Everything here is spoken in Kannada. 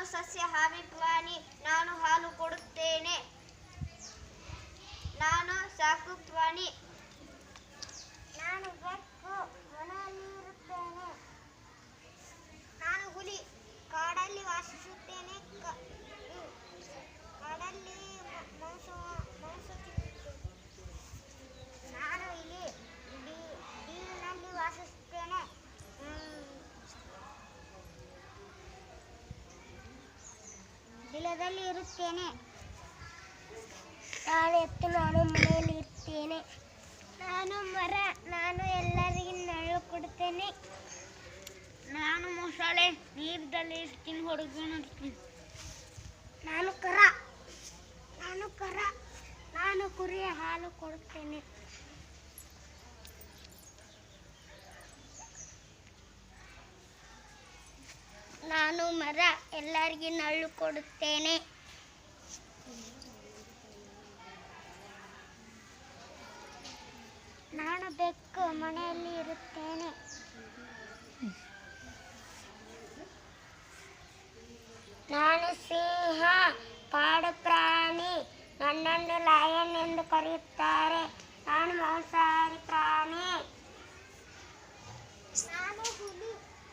ನಾನು ಸಸ್ಯ ಹಾವಿ ನಾನು ಹಾಲು ಕೊಡುತ್ತೇನೆ. ನಾನು ಸಾಕು ಪ್ರಾಣಿ. ನಾನು ಬೆಕ್ಕು ನಾನು ಹುಲಿ, ಕಾಡಲ್ಲಿ ವಾಸಿಸುತ್ತೇನೆ. ಬಿಲದಲ್ಲಿ ಇರುತ್ತೇನೆ. ನಾನು ಎತ್ತು ನಾನು ಮನೆಯಲ್ಲಿ ಇರ್ತೇನೆ. ನಾನು ಮರ, ನಾನು ಎಲ್ಲರಿಗೂ ನೆರಳು ಕೊಡ್ತೇನೆ. ನಾನು ಮೊಸಳೆ, ನೀರದಲ್ಲಿ ಇರ್ತೀನಿ ಹೊಡ್ಕೊಂಡಿರ್ತೀನಿ ನಾನು ಕರ ನಾನು ಕರ, ನಾನು ಕುರಿಯ ಹಾಲು ಕೊಡುತ್ತೇನೆ ನಾನು ಮರ ಎಲ್ಲರಿಗೂ ನಳ್ಳು ಕೊಡುತ್ತೇನೆ. ನಾನು ಬೆಕ್ಕು ಮನೆಯಲ್ಲಿ ಇರುತ್ತೇನೆ. ನಾನು ಸಿಂಹ ಕಾಡು ಪ್ರಾಣಿ ನನ್ನನ್ನು ಲಯನ್ ಎಂದು ಕರೆಯುತ್ತಾರೆ. ನಾನು ಮಾಂಸಾಹಾರಿ